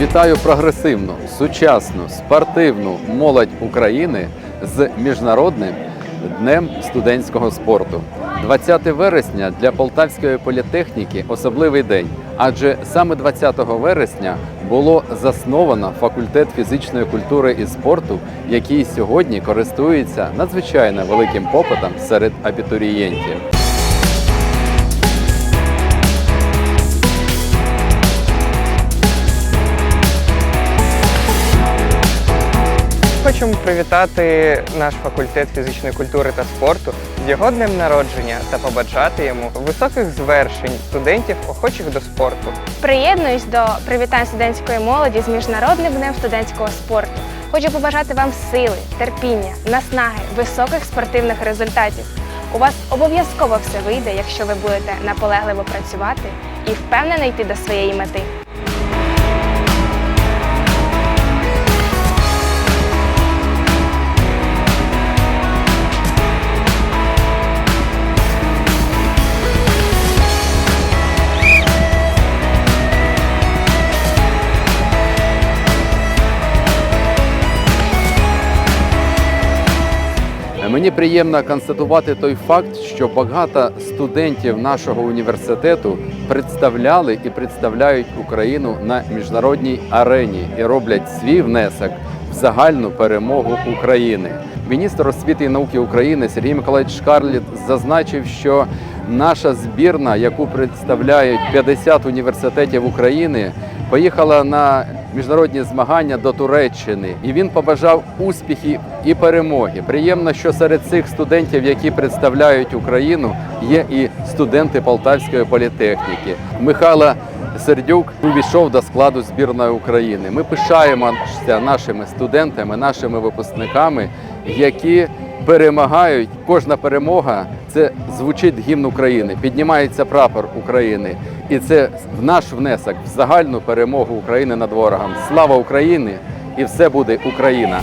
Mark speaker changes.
Speaker 1: Вітаю прогресивну, сучасну, спортивну молодь України з міжнародним днем студентського спорту. 20 вересня для Полтавської політехніки особливий день, адже саме 20 вересня було засновано факультет фізичної культури і спорту, який сьогодні користується надзвичайно великим попитом серед абітурієнтів.
Speaker 2: Хочемо привітати наш факультет фізичної культури та спорту з його днем народження та побажати йому високих звершень студентів, охочих до спорту.
Speaker 3: Приєднуюсь до привітань студентської молоді з міжнародним днем студентського спорту. Хочу побажати вам сили, терпіння, наснаги, високих спортивних результатів. У вас обов'язково все вийде, якщо ви будете наполегливо працювати і впевнено йти до своєї мети.
Speaker 1: Мені приємно констатувати той факт, що багато студентів нашого університету представляли і представляють Україну на міжнародній арені і роблять свій внесок в загальну перемогу України. Міністр освіти і науки України Сергій Миколаївич Шкарліт зазначив, що наша збірна, яку представляють 50 університетів України, поїхала на міжнародні змагання до Туреччини, і він побажав успіхів і перемоги. Приємно, що серед цих студентів, які представляють Україну, є і студенти Полтавської політехніки. Михайло Сердюк увійшов до складу збірної України. Ми пишаємося нашими студентами, нашими випускниками, які перемагають. Кожна перемога це звучить гімн України, піднімається прапор України, і це в наш внесок в загальну перемогу України над ворогом. Слава Україні! І все буде Україна!